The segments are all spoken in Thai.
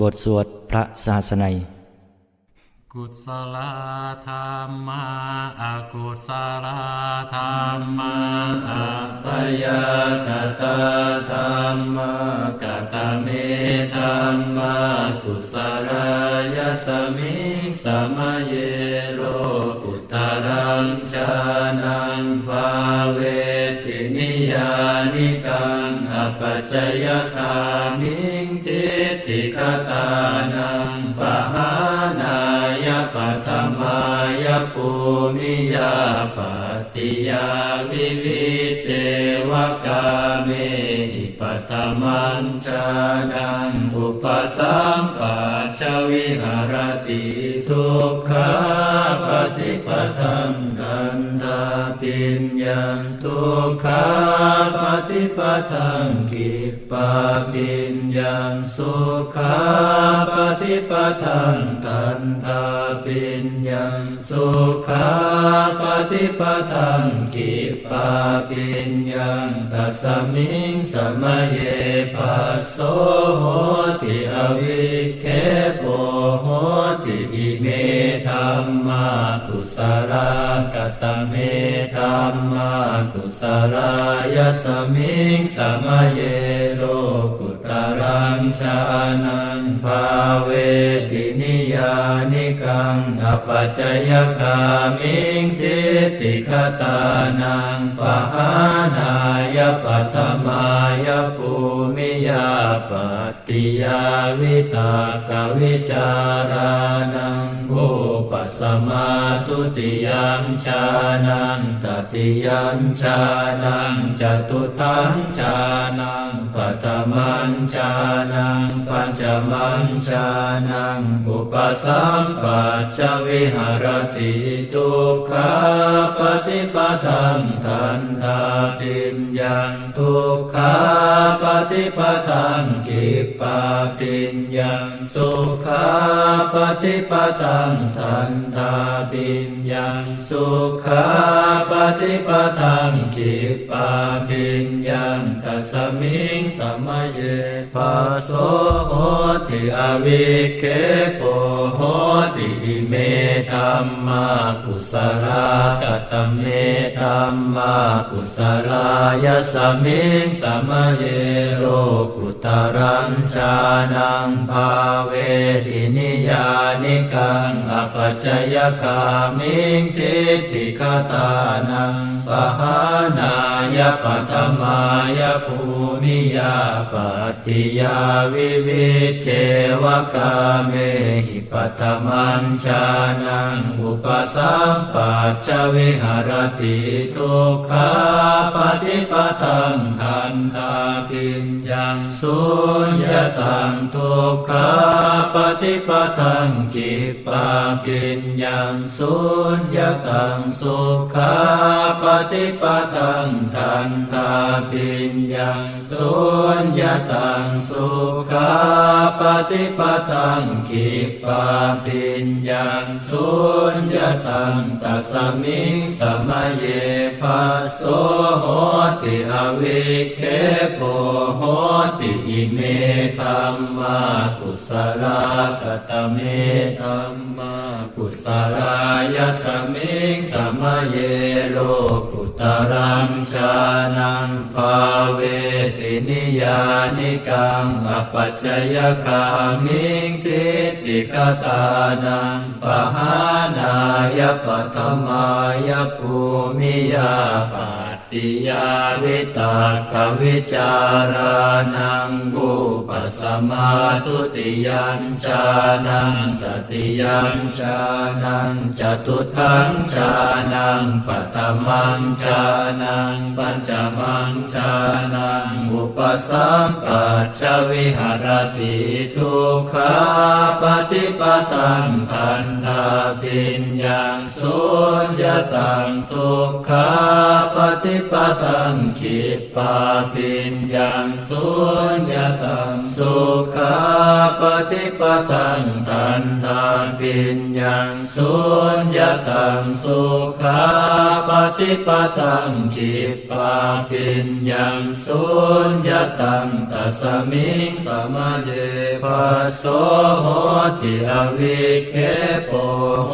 บทสวดพระศาสนัย กุศลธรรมาอกุศลธรรมาอัปยากตาธรรมากตเมธรรมากุศลายสมิงสมเยโรกุตรังชานังภาเวตินิยานิกังอปัจจยคามิ งทิคตานังปหานายปัตมายภูมิยาปติยาวิวิเจวกาเมหิปัตมันจานังอุปสัมปัจวิหารติทุกขาปฏิปทังกันตา ปิญญาทุขาปฏิปทังกิปปาปิญญาสุขาปฏิปทังกันตาปิญญาสุขาปฏิปทังกิปปาปิญญาตัสมิงสมเยปัสโสโหติอวิเคปโหติ ธรรมาตุสรากตเมธรรมาตุสรายสมิงสมเยโลกุตรังชานังภาเวตินิยานิกังอปัจจยคามิงทิฏฐิคตานังปหานายปัตมายภูมิยาปติยาวิตากวิจารานังโอ ปัสมาตุติยัมชานังตติยัมชานังจตุทังชานังปัตมันชานังปัญจมันชานังอุปสัมปัจจวิหารติทุกขาปฏิปทังทันทาปิญญาทุกขา ฏิปทังกิปปาปิญญาสุขาปฏิปทังทันทาปิญญาสุขาปฏิปทังกิปปาปิญญาตัสมิงสมเย ปัสโสโหติอวิเคปโหติเมธัมมากุสลากตเมธัมมากุสลายสมิงสมเยโลกุตรังชานังภาเวตินิยานิกังอปัจจยคามิงทิฏฐิคตานังปหานายปัตมายภูมิยาปติยาวิวิเจวกาเมหิปัตมันชานังอุปสัมปัจจวิหารติทุกขาปฏิปทังทันตาปิญญังสุญญตังทุกขาปฏิปทังกิปปาปิญญังสุญญตังสุขาปฏิปทังทันตาปิญญังสุญญตังสุขาปฏิปทังกิปปาปิญญังสุญญตังตัสมิงสมเยปัสโสโหติอวิเคปโหติอิเมธัมมากุศลากตเมธัมมากุศลายสมิงสมเยโลก ตรังชานังภาเวตินิยานิกังอปัจจยคามิงทิติกตานังปหานายปัตมายภูมิยาป ติยาวิตากวิจารานังบุปสมาทุติยัญชานังตติยัญชานังจตุทังชานังปัตมังชานังปัญจมังชานังอุปสัมปัจจวิหารติทุกขาปฏิปทังทันทาปิญญังสุญญตังทุกขาปฏิ ปตังขิปาปิญญังสุญญตังสุขาปฏิปตังตันทาปิญญังสุญญตังสุขาปฏิปตังขิปาปิญญังสุญญตังตัสมิงสมาเยปัสโสโหติอวิเคปโห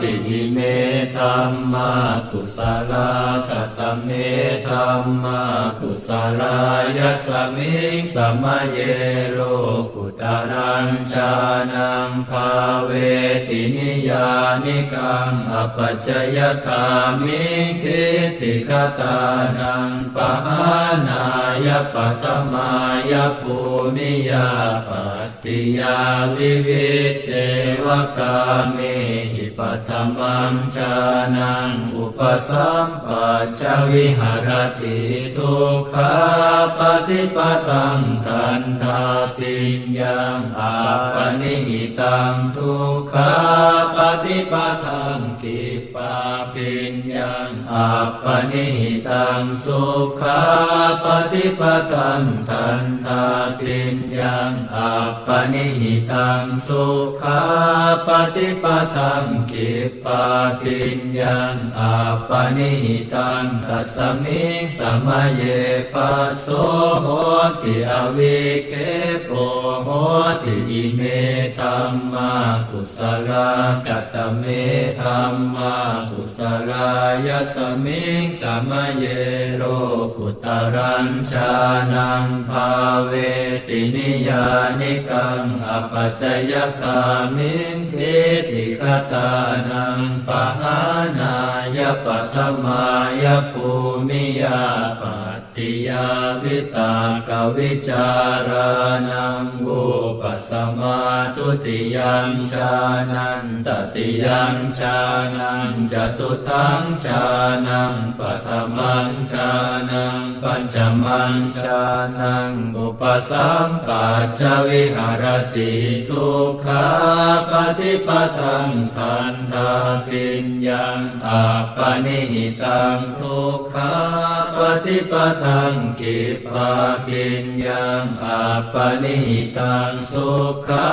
ติอิเมธัมมากุสลากตเมธัมมากุสลายสมิงสมาเยโลกุตารัญชานังภาเวตินิยานิกังอปัจจยคามิงทิฏฐิคตานังปะหานายปัตมายภูมิยาปัตติยาวิวิเชวกาเมหิปัตมังชานังอุปสัมปัจจวิหารติทุกขาปฏิปตังทันทาปิญญังอาปนิหิตังทุกขาปฏิปทังทิปาปิญญ อาปนิหิตังสุขาปฏิปตังทันทาปิญญังอาปนิหิตังสุขาปฏิปตังกิปาปิญญังอาปนิหิตังตัสมิงสมัยเยปัสโสโหติอวิเคปโหติอิเมธัมมากุสลากัตเมธัมมากุสลาายสมิงสมัยเยโลกุตรัญชานังภาเวตินิยานิกังอปัจจยคามิงทิฏฐิคตานังปะหานายปัทมายภูมิยาปัติยาวิตากวิจารานังอุปสมาทุติยัญชานันตติยัญชานังจตุตังชานังปัทมัญชานังปัญจมัญชานังอุปสัมปัจจวิหารติทุกขาปฏิปตังทันทาปิญญังอาปนิหิตังทุกขาปฏิปตังกิปาปิญญังอาปนิหิตังสุขา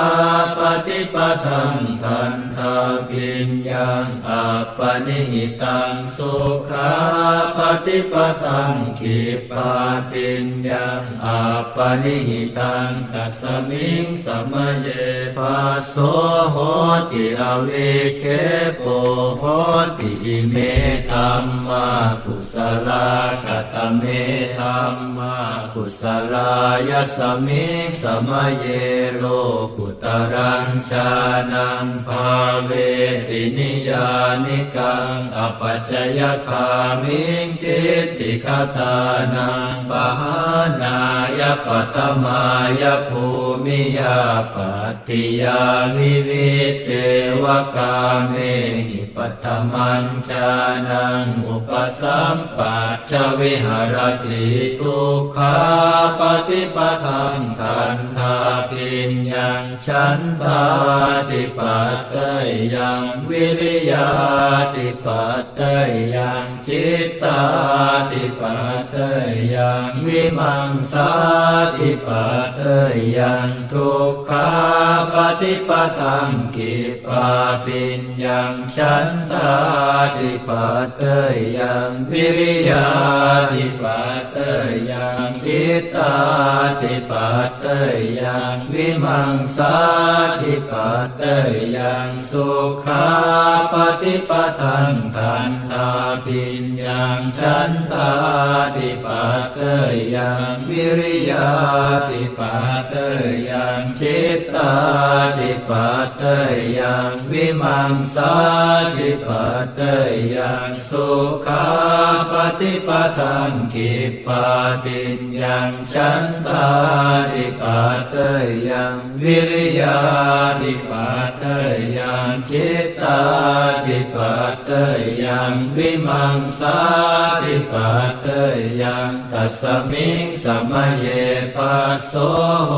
ปฏิปตังทันทาปิญญังอาปนิหิตังสุขาปฏิปตังกิปาปิญญังอาปนิหิตังตัสมิงสมเยปัสโสโหติอวิเคปโหติเมธัมมากุสลากตเมธัมมากุสลายสมิงสมเยโลกุตรัญชานังภาเวตินิยานิกังอปจจยคามิงทิฏฐิคตานังปะหานายปัตมายภูมิยาปัติยาวิวิเจวกาเมหิปัตมัญชานังอุปสัมปัจวิหารติทุกขาปฏิปทังทันทาปิญญังฉันทาติปัตตยังวิริยาติปัตเตยังจิตตาติปัตเตยังวิมังสาติปัตเตยังทุกขาปฏิปทังกิปาปิญญังฉันทาติปัตเตยังวิริยาติปัตเตยังจิตตาติปัตเตยังวิมังสาติปัตเตยังสุขาปฏิปทังทันทาปิญญังฉันทาติปัตเตยังวิริยาติปัตเตยังจิตตาติปัตเตยังวิมังสาติปัตเตยังสุขาปฏิปทังกิปาติญญังฉันทาติปัตเตยังวิริยาติปัตเตยังจิตตาติปัตเตยังงวิมังสาติปัตเตยังตัสมิงสมเยปัสโสโห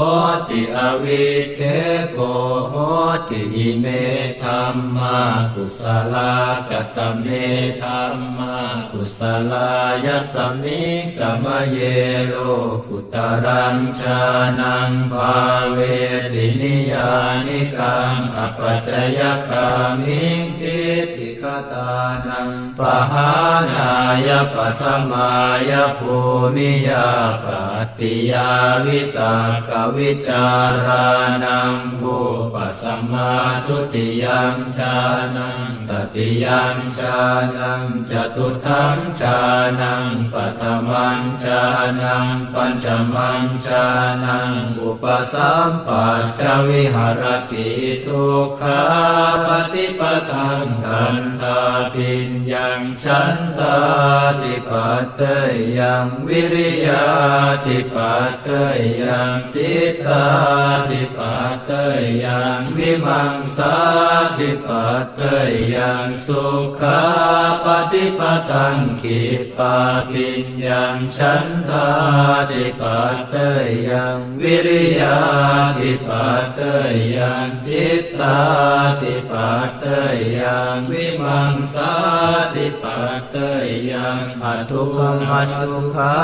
ติอวิเคโปโหติอิเมธัมมากุศลากตเมธัมมากุศลายสมิงสมเยโลกุตรังชานังภาเวตินิยานิกังอปัจจยคามิงทิฏฐิคตานัง ปหานายปัทมายภูมิยาปติยาวิตากวิจารานังบุปสัมมาทุติยังชานังตติยังชานังจตุทังชานังปัทมังชานังปัญจมังชานังอุปสัมปัจวิหารติทุกขาปฏิปทังทันตาปิ ญญังฉันตาติปัตเตยังวิริยาติปัตเตยังจิตตาติปัตเตยังวิมังสาติปัตเตยังสุขาปฏิปทังขิปาปิญญังฉันตาติปัตเตยังวิริยาติปัตเตยังจิตตาติปัตเตยังวิมังสาติปัตเตยังอทุขมัสสุขา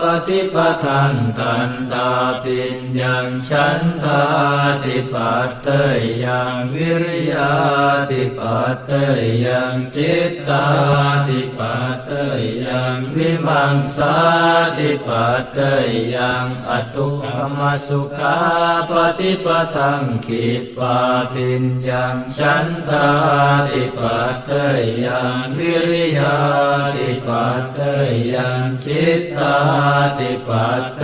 ปฏิปทังตันตาปิญญังฉันทาติปัตเตยังวิริยาติปัตเตยังจิตตาติปัตเตยังวิมังสาติปัตเตยังอทุขมัสสุขาปฏิปทังขิปาปิญญังฉันทาติปัตเตยังวิริยาติปัตเตยังจิตตาติปัตเต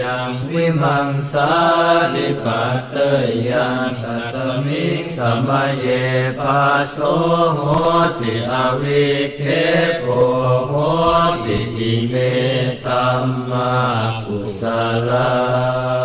ยังวิมังสาติปัตเตยังตัสมิงสมะเยปัสโสโหติอวิเคโปโหติอิเมตัมมากุสลา